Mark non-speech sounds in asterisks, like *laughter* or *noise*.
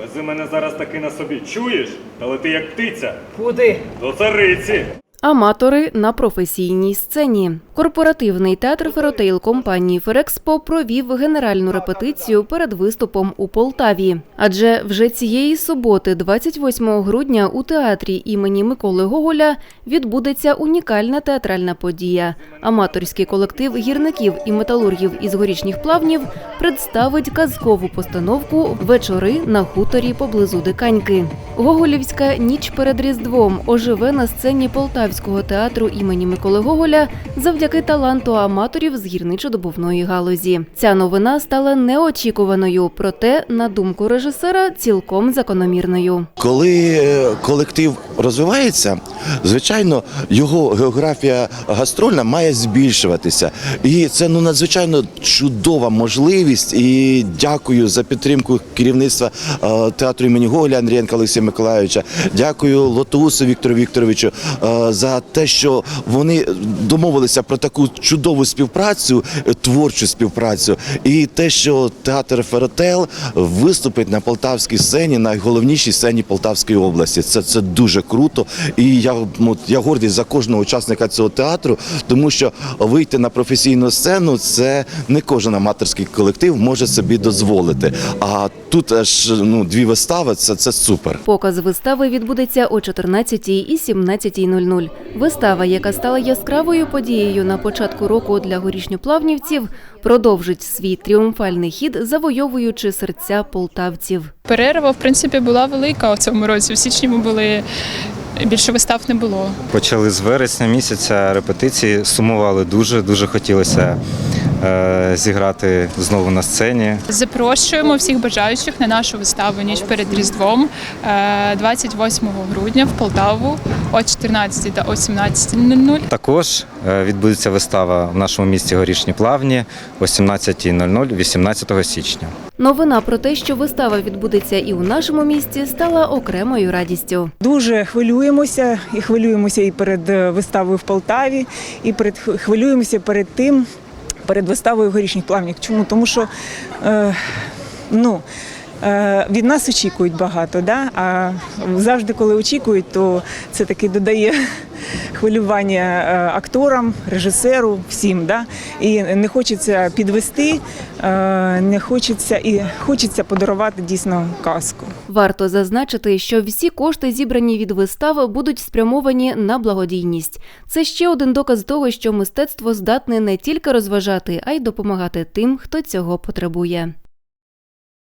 Вези мене зараз таки на собі, чуєш? Та лети як птиця. Куди? До цариці. Аматори на професійній сцені. Корпоративний театр Феротейл компанії Ферекспо провів генеральну репетицію перед виступом у Полтаві. Адже вже цієї суботи, 28 грудня, у театрі імені Миколи Гоголя відбудеться унікальна театральна подія. Аматорський колектив гірників і металургів із горішніх плавнів представить казкову постановку Вечори на хуторі поблизу Диканьки. Гоголівська ніч перед Різдвом оживе на сцені Полтавського театру імені Миколи Гоголя завдяки таланту аматорів з гірничо-добувної галузі. Ця новина стала неочікуваною, проте, на думку режисера, цілком закономірною. Коли е, колектив розвивається, звичайно, його географія гастрольна має збільшуватися. І це ну надзвичайно чудова можливість. І дякую за підтримку керівництва е, театру імені Гоголя Андрієнка Олексія Миколайовича. Дякую Лотусу Віктору Вікторовичу е, за те, що вони домовилися про таку чудову співпрацю, е, творчу співпрацю, і те, що театр Феротел виступить на полтавській сцені, найголовнішій сцені Полтавської області. Це, це дуже круто. І я, ну, я гордий за кожного учасника цього театру, тому що вийти на професійну сцену це не кожен аматорський колектив може собі дозволити. А тут аж ну, дві вистави це, це супер. Показ вистави відбудеться о 14 і 17.00. Вистава, яка стала яскравою подією на початку року для горішньоплавнівців, продовжить свій тріумфальний хід, завойовуючи серця полтавців. Перерва, в принципі, була велика у цьому році. В січні ми були більше вистав не було. Почали з вересня місяця репетиції, сумували дуже, дуже хотілося зіграти знову на сцені. Запрошуємо всіх бажаючих на нашу виставу ніч перед Різдвом е, 28 грудня в Полтаву о 14 та о 17.00. Також е, відбудеться вистава в нашому місті Горішні Плавні о 17.00 18 січня. Новина про те, що вистава відбудеться і у нашому місті, стала окремою радістю. Дуже хвилюємося і хвилюємося і перед е, виставою в Полтаві, і перед хвилюємося перед тим, перед виставою горішніх плавнях. Чому? Тому що е, ну, від нас очікують багато, да? а завжди, коли очікують, то це таки додає *laughs* хвилювання е, акторам, режисеру, всім. Да? І не хочеться підвести, е, не хочеться і хочеться подарувати дійсно казку. Варто зазначити, що всі кошти, зібрані від вистав, будуть спрямовані на благодійність. Це ще один доказ того, що мистецтво здатне не тільки розважати, а й допомагати тим, хто цього потребує.